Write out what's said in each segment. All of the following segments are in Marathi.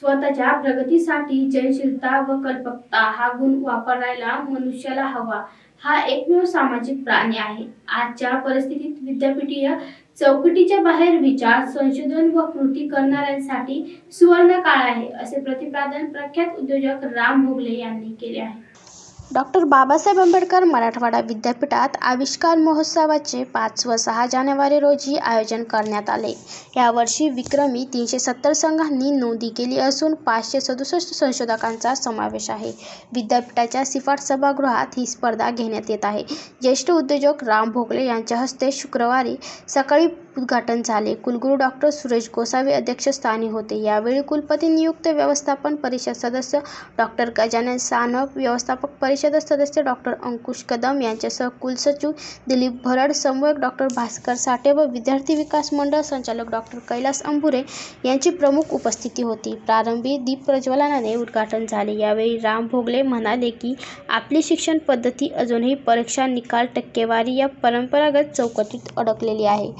स्वतःच्या प्रगतीसाठी जयशीलता व कल्पकता हा गुण वापरायला मनुष्याला हवा. हा एकमेव सामाजिक प्राणी आहे. आजच्या परिस्थितीत विद्यापीठीय चौकटीच्या बाहेर विचार संशोधन व कृती करणाऱ्यांसाठी सुवर्ण काळ आहे असे प्रतिपादन प्रख्यात उद्योजक राम भोगले यांनी केले आहे. डॉक्टर बाबासाहेब आंबेडकर मराठवाडा विद्यापीठात आविष्कार महोत्सवाचे पाच व सहा जानेवारी रोजी आयोजन करण्यात आले. यावर्षी विक्रमी तीनशे सत्तर संघांनी नोंदी केली असून पाचशे सदुसष्ट संशोधकांचा समावेश आहे. विद्यापीठाच्या सिफाट सभागृहात ही स्पर्धा घेण्यात येत आहे. ज्येष्ठ उद्योजक राम भोगले यांच्या हस्ते शुक्रवारी सकाळी उद्घाटन झाले. कुलगुरू डॉक्टर सुरेश गोसावी अध्यक्षस्थानी होते. यावेळी कुलपती नियुक्त व्यवस्थापन परिषद सदस्य डॉक्टर गजानन सानप, व्यवस्थापक परिषद सदस्य डॉक्टर अंकुश कदम यांच्यासह कुलसचिव दिलीप भरड, समन्वयक डॉक्टर भास्कर साठे व विद्यार्थी विकास मंडळ संचालक डॉक्टर कैलास अंबुरे यांची प्रमुख उपस्थिती होती. प्रारंभी दीप प्रज्वलनाने उद्घाटन झाले. यावेळी राम भोगले म्हणाले की, आपली शिक्षण पद्धती अजूनही परीक्षा, निकाल, टक्केवारी या परंपरागत चौकटीत अडकलेली आहे.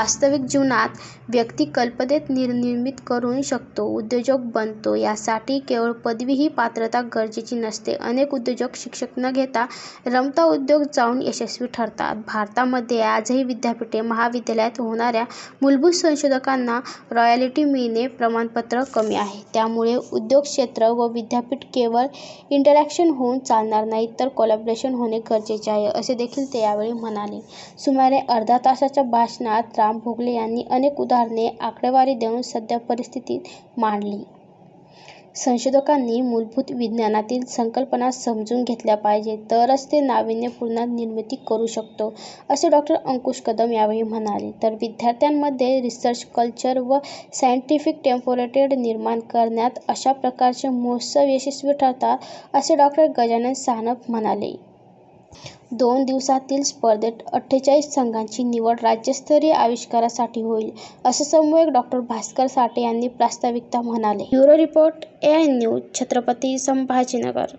वास्तविक जीवनात व्यक्ती कल्पनेत निर्निर्मित करू शकतो, उद्योजक बनतो यासाठी केवळ पदवी ही पात्रता गरजेची नसते. अनेक उद्योजक शिक्षण न घेता रमता उद्योगात जाऊन यशस्वी ठरतात. भारतामध्ये आजही विद्यापीठे, महाविद्यालयात होणाऱ्या मूलभूत संशोधकांना रॉयल्टी मिळणे प्रमाणपत्र कमी आहे. त्यामुळे उद्योग क्षेत्र व विद्यापीठ केवळ इंटरॅक्शन होऊन चालणार नाही तर कोलॅबोरेशन होणे गरजेचे आहे, असे देखील ते यावेळी म्हणाले. सुमारे अर्ध्या तासाच्या भाषणात राम भोगले यांनी अनेक उदाहरणे, आकडेवारी देऊन सध्या परिस्थिती मांडली. संशोधकांनी मूलभूत विज्ञानातील संकल्पना समजून घेतल्या पाहिजेत तरच ते नाविन्यपूर्ण निर्मिती करू शकतो, असे डॉक्टर अंकुश कदम यावेळी म्हणाले. तर विद्यार्थ्यांमध्ये रिसर्च कल्चर व सायंटिफिक टेम्पोरेटेड निर्माण करण्यात अशा प्रकारचे महोत्सव यशस्वी ठरतात, असे डॉक्टर गजानन सानप म्हणाले. दोन दिवसांतील स्पर्धेत अठ्ठेचाळीस संघांची निवड राज्यस्तरीय आविष्कारासाठी होईल, असे समन्वयक डॉ. भास्कर साठे यांनी प्रास्ताविकात म्हणाले. Bureau report, A N news, Chhatrapati Sambhajinagar